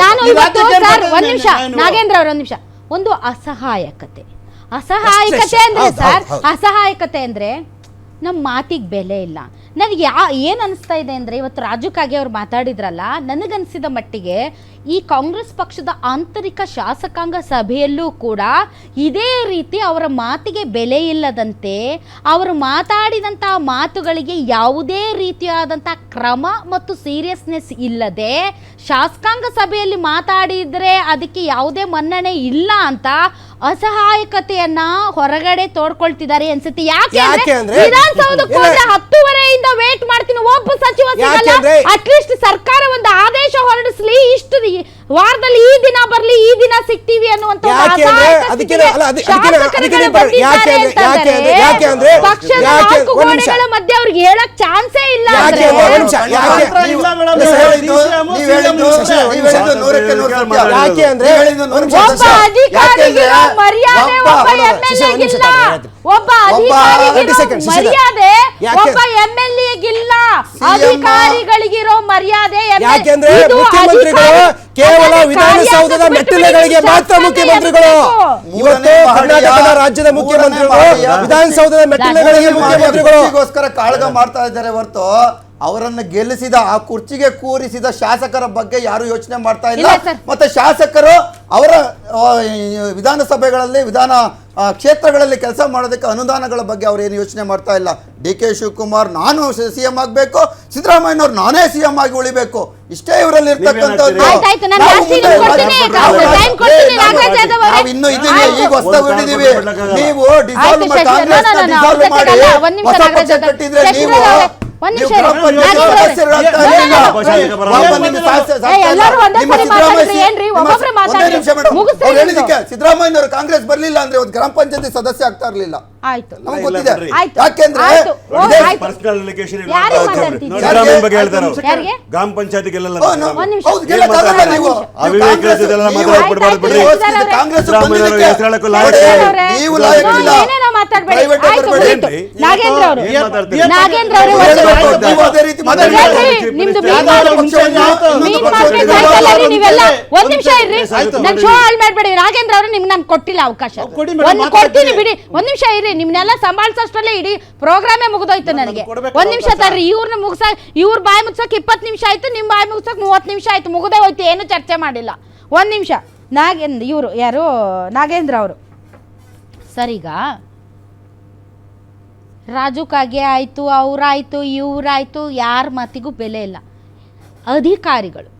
ನಾನು ಇವತ್ತು ಸರ್ ಒಂದ್ ನಿಮಿಷ ನಾಗೇಂದ್ರ ಅವ್ರ ಒಂದ್ ನಿಮಿಷ. ಒಂದು ಅಸಹಾಯಕತೆ. ಅಸಹಾಯಕತೆ ಅಂದ್ರೆ ಸರ್. ಅಸಹಾಯಕತೆ ಅಂದ್ರೆ ನಮ್ಮ ಮಾತಿಗೆ ಬೆಲೆ ಇಲ್ಲ. ನನಗೆ ಯಾ ಏನು ಅನಿಸ್ತಾ ಇದೆ ಅಂದರೆ ಇವತ್ತು ರಾಜುಕಾಗಿ ಅವ್ರು ಮಾತಾಡಿದ್ರಲ್ಲ ನನಗನ್ಸಿದ ಮಟ್ಟಿಗೆ ಈ ಕಾಂಗ್ರೆಸ್ ಪಕ್ಷದ ಆಂತರಿಕ ಶಾಸಕಾಂಗ ಸಭೆಯಲ್ಲೂ ಕೂಡ ಇದೇ ರೀತಿ ಅವರ ಮಾತಿಗೆ ಬೆಲೆ ಇಲ್ಲದಂತೆ ಅವರು ಮಾತಾಡಿದಂಥ ಮಾತುಗಳಿಗೆ ಯಾವುದೇ ರೀತಿಯಾದಂಥ ಕ್ರಮ ಮತ್ತು ಸೀರಿಯಸ್ನೆಸ್ ಇಲ್ಲದೆ ಶಾಸಕಾಂಗ ಸಭೆಯಲ್ಲಿ ಮಾತಾಡಿದರೆ ಅದಕ್ಕೆ ಯಾವುದೇ ಮನ್ನಣೆ ಇಲ್ಲ ಅಂತ ಅಸಹಾಯಕತೆಯನ್ನ ಹೊರಗಡೆ ತೋಡ್ಕೊಳ್ತಿದ್ದಾರೆ ಅನ್ಸುತ್ತೆ ಯಾಕೆ ವಿಧಾನಸೌಧಕ್ಕೆ. ಹೋದ್ರೆ ಹತ್ತುವರೆಯಿಂದ ವೇಟ್ ಮಾಡ್ತೀನಿ ಒಬ್ಬ ಸಚಿವ ಸಿಗಲ್ಲ ಅಟ್ಲೀಸ್ಟ್ ಸರ್ಕಾರ ಒಂದು ಆದೇಶ ಹೊರಡಿಸ್ಲಿ ಇಷ್ಟು ವಾರದಲ್ಲಿ ಈ ದಿನ ಬರ್ಲಿ ಈ ದಿನ ಸಿಗ್ತೀವಿ ಅನ್ನುವಂತ ಮಧ್ಯೆ ಅವ್ರಿಗೆ ಹೇಳಕ್ ಚಾನ್ಸೇ ಇಲ್ಲ. ಮರ್ಯಾದೆ ಒಬ್ಬ- ಒಬ್ಬ ಹೌದು, ಎಂ ಎಲ್ ಒಂದ್ ನಿಮಿಷ ಎಗಿಲ್ಲ ತಾಳಿ, ಒಬ್ಬ ಒಬ್ಬ 30 ಅಧಿಕಾರಿಗಿರೋ seconds, ಶಿಶಿರ. ಮರ್ಯಾದೆ ಒಬ್ಬ ಎಂ ಎಲ್ ಎಗಿಲ್ಲ ಅಧಿಕಾರಿಗಳಿಗಿರೋ ಮರ್ಯಾದೆ ಯಾಕೆಂದ್ರೆ ಮುಖ್ಯಮಂತ್ರಿಗಳು ಕೇವಲ ವಿಧಾನಸೌಧದ ಮೆಟ್ಟಿಲುಗಳಿಗೆ ಮಾತ್ರ ಮುಖ್ಯಮಂತ್ರಿಗಳು. ಇವತ್ತು ಕರ್ನಾಟಕದ ರಾಜ್ಯದ ಮುಖ್ಯಮಂತ್ರಿಗಳು ವಿಧಾನಸೌಧದ ಮೆಟ್ಟಿಲುಗಳಿಗೆ ಮುಖ್ಯಮಂತ್ರಿಗಳು ಕಾಳಗ ಮಾಡ್ತಾ ಇದ್ದಾರೆ ಹೊರತು ಅವರನ್ನ ಗೆಲ್ಲಿಸಿದ ಆ ಕುರ್ಚಿಗೆ ಕೂರಿಸಿದ ಶಾಸಕರ ಬಗ್ಗೆ ಯಾರು ಯೋಚನೆ ಮಾಡ್ತಾ ಇಲ್ಲ ಮತ್ತೆ ಶಾಸಕರು ಅವರ ವಿಧಾನಸಭೆಗಳಲ್ಲಿ ವಿಧಾನ ಕ್ಷೇತ್ರಗಳಲ್ಲಿ ಕೆಲಸ ಮಾಡೋದಕ್ಕೆ ಅನುದಾನಗಳ ಬಗ್ಗೆ ಅವರು ಏನು ಯೋಚನೆ ಮಾಡ್ತಾ ಇಲ್ಲ. ಡಿ ಕೆ ಶಿವಕುಮಾರ್ ನಾನು ಸಿ ಎಂ ಆಗಬೇಕು ಸಿದ್ದರಾಮಯ್ಯನವ್ರು ನಾನೇ ಸಿ ಎಂ ಆಗಿ ಉಳಿಬೇಕು. ಇಷ್ಟೇ ಇವರಲ್ಲಿ ನಾವು ಜಾಸ್ತಿ ಕೊಡ್ತೀನಿ, ನಾವು ಕೊಡ್ತೀನಿ, ನಾಗರಾಜ್ ಯಾದವ್ ಅವರೇ. ಇನ್ನೂ ಇದೀವಿ. ಈಗ ಹೊಸ ಒಂದು ಹಿಡಿದೀವಿ ನೀವು ಡಿಸಾಲ್ವ್ ಕಾಂಗ್ರೆಸ್ ಡಿಸಾಲ್ವ್ ಮಾಡಿ ನಿಮಿಷ ಹೊಸ ಪಕ್ಷ ಕಟ್ಟಿದ್ರೆ ನೀವು ಒಂದ್ ನಿಮಿಷ ಸಿದ್ದರಾಮಯ್ಯನವರು ಕಾಂಗ್ರೆಸ್ ಬರ್ಲಿಲ್ಲ ಅಂದ್ರೆ ಒಂದು ಗ್ರಾಮ ಪಂಚಾಯತಿ ಸದಸ್ಯ ಆಗ್ತಾ ಇರ್ಲಿಲ್ಲ. ನಮ್ಗೆ ಗೊತ್ತಿದೆ. ಯಾಕೆಂದ್ರೆ. ಗ್ರಾಮ ಪಂಚಾಯತಿ ಗೆಲ್ಲಲ್ಲ ಕಾಂಗ್ರೆಸ್- ನೀವು- ಲಾಯಕ್ ಇಲ್ಲ. ಮಾತಾಡ್ಬೇಡಿ. ಆಯ್ತು, ಮುಗೀತು. ನಾಗೇಂದ್ರ ಅವರು. ನಾಗೇಂದ್ರ ಅವರು ಒಂದು- ನಿಮ್ದು ಮೀನ್ ಮಾರ್ಕೆಟ್ ನೀವೆಲ್ಲ? ನಿಮಿಷ ಇರ್ರಿ. ನನ್ ಶೋ ಹಾಳು ಮಾಡ್ಬೇಡಿ. ನಾಗೇಂದ್ರ ಅವರು ನಿಮ್ಗೆ ನಾನು ಕೊಟ್ಟಿಲ್ಲ ಅವಕಾಶ. ಒಂದ್ ಕೊಡ್ತೀನಿ ಬಿಡಿ. ಒಂದ್ ನಿಮಿಷ ಇರ್ರಿ. ನಿಮ್ನೆಲ್ಲ ಸಂಭಾಳಿಸೋಷ್ಟರಲ್ಲೇ ಇಡೀ ಪ್ರೋಗ್ರಾಮೇ ಮುಗಿದೋಯ್ತು ನನಗೆ. ಒಂದ್ ನಿಮಿಷ ತರ್ರಿ ಇವ್ರನ್ನ ಮುಗಿಸ ಇವ್ರ ಬಾಯಿ ಮುಗ್ಸಕ್ ಇಪ್ಪತ್ತು ನಿಮಿಷ ಆಯ್ತು ನಿಮ್ ಬಾಯಿ ಮುಗ್ಸಕ್ ಮೂವತ್ತು ನಿಮಿಷ ಆಯ್ತು. ಮುಗ್ದೇ ಹೋಯ್ತು. ಏನು ಚರ್ಚೆ ಮಾಡಿಲ್ಲ. ಒಂದ್ ನಿಮಿಷ. ನಾಗೇಂದ್ರ ಇವರು ಯಾರು? ನಾಗೇಂದ್ರ ಅವರು. ಸರಿಗ? ರಾಜು ಕಾಗೆ ಆಯಿತು, ಅವರಾಯಿತು, ಇವರಾಯಿತು, ಯಾರ ಮಾತಿಗೂ ಬೆಲೆ ಇಲ್ಲ. ಅಧಿಕಾರಿಗಳು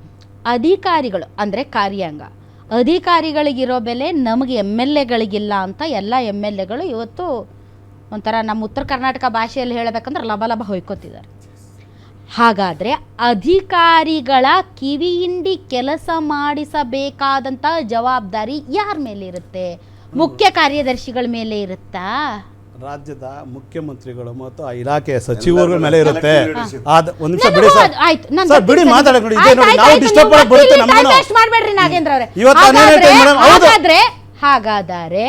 ಅಧಿಕಾರಿಗಳು ಅಂದರೆ ಕಾರ್ಯಾಂಗ. ಅಧಿಕಾರಿಗಳಿಗಿರೋ ಬೆಲೆ ನಮಗೆ ಎಂ ಎಲ್ ಎಗಳಿಗಿಲ್ಲ ಅಂತ ಎಲ್ಲ ಎಂ ಎಲ್ ಎಗಳು ಇವತ್ತು ಒಂಥರ ನಮ್ಮ ಉತ್ತರ ಕರ್ನಾಟಕ ಭಾಷೆಯಲ್ಲಿ ಹೇಳಬೇಕಂದ್ರೆ ಲಭ ಲಭ ಹೊಯ್ಕೋತಿದ್ದಾರೆ. ಹಾಗಾದರೆ ಅಧಿಕಾರಿಗಳ ಕಿವಿಯಿಂಡಿ ಕೆಲಸ ಮಾಡಿಸಬೇಕಾದಂಥ ಜವಾಬ್ದಾರಿ ಯಾರ ಮೇಲೆ ಇರುತ್ತೆ? ಮುಖ್ಯ ಕಾರ್ಯದರ್ಶಿಗಳ ಮೇಲೆ ಇರುತ್ತಾ? ರಾಜ್ಯದ ಮುಖ್ಯಮಂತ್ರಿಗಳು ಮತ್ತು ಆ ಇಲಾಖೆಯ ಸಚಿವರುಗಳ ಮೇಲೆ ಇರುತ್ತೆ leadership. ಆದ ಒಂದ್ ನಿಮಿಷ ಬಿಡಿ ಸರ್ ಆಯ್ತು, ನಾನು ಸರ್ ಬಿಡಿ ಬರ್ತೀನಿ. ಮಾತಾಡಕ್ ನೋಡಿ ಇದೆ ನೋಡಿ ನಾವು ಡಿಸ್ಟರ್ಬ್ ಮಾಡಕ್ ಬರುತ್ತೆ ಬರ್ತೀರಿ, time ನಮ್ಮನ್ನು ನಾಗೇಂದ್ರ ಅವರೇ ಇವತ್ತು ಮೇಡಮ್, ಹೌದು. ಹಾಗಾದ್ರೆ ಹಾಗಾದರೆ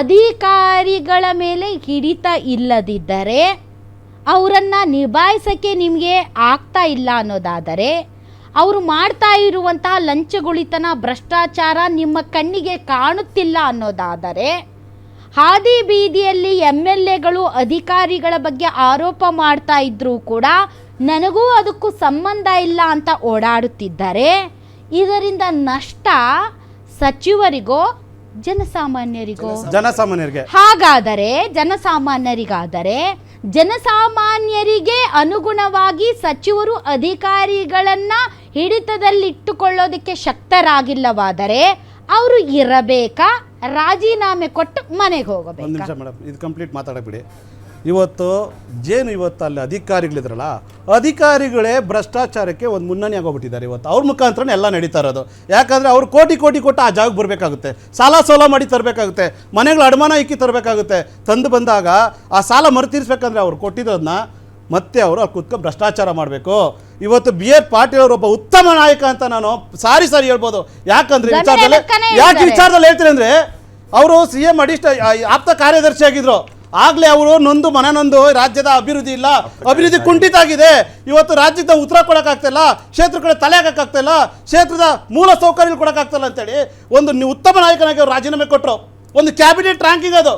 ಅಧಿಕಾರಿಗಳ ಮೇಲೆ ಹಿಡಿತ ಇಲ್ಲದಿದ್ದರೆ ಅವರನ್ನ ನಿಭಾಯಿಸಕ್ಕೆ ನಿಮಗೆ ಆಗ್ತಾ ಇಲ್ಲ ಅನ್ನೋದಾದರೆ ಅವರು ಮಾಡ್ತಾ ಇರುವಂತಹ ಲಂಚಗುಳಿತನ ಭ್ರಷ್ಟಾಚಾರ ನಿಮ್ಮ ಕಣ್ಣಿಗೆ ಕಾಣುತ್ತಿಲ್ಲ ಅನ್ನೋದಾದರೆ ಹಾದಿ ಬೀದಿಯಲ್ಲಿ ಎಂ ಎಲ್ ಎಗಳು ಅಧಿಕಾರಿಗಳ ಬಗ್ಗೆ ಆರೋಪ ಮಾಡ್ತಾ ಇದ್ರೂ ಕೂಡ ನನಗೂ ಅದಕ್ಕೂ ಸಂಬಂಧ ಇಲ್ಲ ಅಂತ ಓಡಾಡುತ್ತಿದ್ದಾರೆ. ಇದರಿಂದ ನಷ್ಟ ಸಚಿವರಿಗೋ ಜನಸಾಮಾನ್ಯರಿಗೋ? ಜನಸಾಮಾನ್ಯರಿಗೆ. ಹಾಗಾದರೆ ಜನಸಾಮಾನ್ಯರಿಗಾದರೆ ಜನಸಾಮಾನ್ಯರಿಗೆ ಅನುಗುಣವಾಗಿ ಸಚಿವರು ಅಧಿಕಾರಿಗಳನ್ನ ಹಿಡಿತದಲ್ಲಿಟ್ಟುಕೊಳ್ಳೋದಕ್ಕೆ ಶಕ್ತರಾಗಿಲ್ಲವಾದರೆ ಅವರು ಇರಬೇಕಾ? ರಾಜೀನಾಮೆ ಕೊಟ್ಟು ಮನೆಗೆ ಒಂದು ಹೋಗಬೇಕು ನಿಮಿಷ ಮೇಡಮ್ ಇದು ಕಂಪ್ಲೀಟ್ ಮಾತಾಡಕ್ ಬಿಡಿ ಇವತ್ತು ಜೇನು ಇವತ್ತು ಅಲ್ಲಿ ಅಧಿಕಾರಿಗಳಿದ್ರಲ್ಲ ಅಧಿಕಾರಿಗಳೇ ಭ್ರಷ್ಟಾಚಾರಕ್ಕೆ ಒಂದು ಮುನ್ನಣಿ ಆಗೋಗ್ಬಿಟ್ಟಿದ್ದಾರೆ ಇವತ್ತು. ಅವ್ರ ಮುಖಾಂತರನೇ ಎಲ್ಲ ನಡೀತಾ ಇರೋದು. ಯಾಕಂದರೆ ಅವ್ರು ಕೋಟಿ ಕೋಟಿ ಕೊಟ್ಟು ಆ ಜಾಗಕ್ಕೆ ಬರಬೇಕಾಗುತ್ತೆ. ಸಾಲ ಸೋಲ ಮಾಡಿ ತರಬೇಕಾಗುತ್ತೆ. ಮನೆಗಳು ಅಡಮಾನ ಇಕ್ಕಿ ತರಬೇಕಾಗುತ್ತೆ. ತಂದು ಬಂದಾಗ ಆ ಸಾಲ ಮರುತೀರಿಸ್ಬೇಕಂದ್ರೆ ಅವ್ರು ಕೊಟ್ಟಿದ್ದನ್ನ ಮತ್ತೆ ಅವರು ಅಲ್ಲಿ ಕುತ್ಕೊಂಡು ಭ್ರಷ್ಟಾಚಾರ ಮಾಡಬೇಕು. ಇವತ್ತು ಬಿ ಆರ್ ಪಾಟೀಲ್ ಅವರು ಒಬ್ಬ ಉತ್ತಮ ನಾಯಕ ಅಂತ ನಾನು ಸಾರಿ ಸಾರಿ ಹೇಳ್ಬೋದು. ಯಾಕಂದ್ರೆ ವಿಚಾರದಲ್ಲಿ ಯಾಕೆ ವಿಚಾರದಲ್ಲಿ ಹೇಳ್ತೀನಿ ಅಂದ್ರೆ ಅವರು ಸಿ ಎಂ ಅಡಿಷ್ಟ ಆಪ್ತ ಕಾರ್ಯದರ್ಶಿ ಆಗಿದ್ರು ಆಗ್ಲೇ ಅವರು ನೊಂದು ಮನನೊಂದು ರಾಜ್ಯದ ಅಭಿವೃದ್ಧಿ ಇಲ್ಲ. ಅಭಿವೃದ್ಧಿ ಕುಂಠಿತ ಆಗಿದೆ. ಇವತ್ತು ರಾಜ್ಯದ ಉತ್ತರ ಕೊಡೋಕ್ಕಾಗ್ತಿಲ್ಲ. ಕ್ಷೇತ್ರ ಕಡೆ ತಲೆ ಹಾಕಕ್ಕಾಗ್ತಿಲ್ಲ. ಕ್ಷೇತ್ರದ ಮೂಲ ಸೌಕರ್ಯ ಕೊಡೋಕ್ಕಾಗ್ತಿಲ್ಲ ಅಂತೇಳಿ ಒಂದು ಉತ್ತಮ ನಾಯಕನಾಗಿ ಅವರು ರಾಜೀನಾಮೆ ಕೊಟ್ಟರು ಒಂದು ಕ್ಯಾಬಿನೆಟ್ ರ್ಯಾಂಕಿಂಗ್ ಅದು.